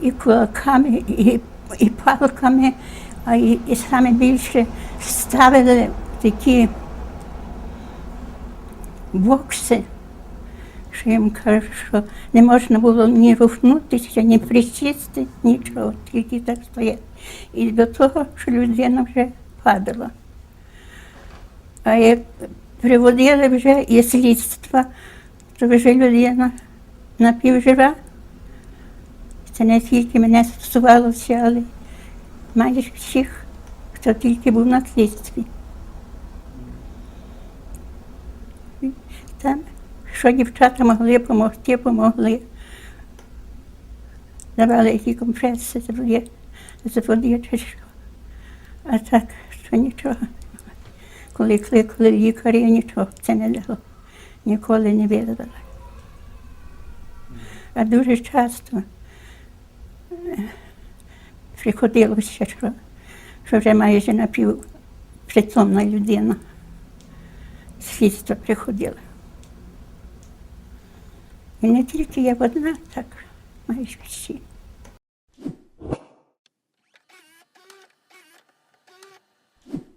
і кулаками, і, і палками, а і, і саме більше ставили такі бокси, що їм кажу, що не можна було ні рухнутися, ні присісти, нічого, тільки так стояти. І до того, що людина вже падала. А як приводили вже і слідства, то вже людина напівжива. Це не тільки мене стосувалося, але майже всіх, хто тільки був на слідстві. Там, що дівчата могли допомогти, помогли. Давали які компреси, заводи, заводи чи що. А так, що нічого. Коли кликали лікарі, нічого це не дало. Ніколи не виявила. А дуже часто приходилося, що, що вже майже напівпритомна людина. Слідство приходило. І не тільки я одна, так майже всі.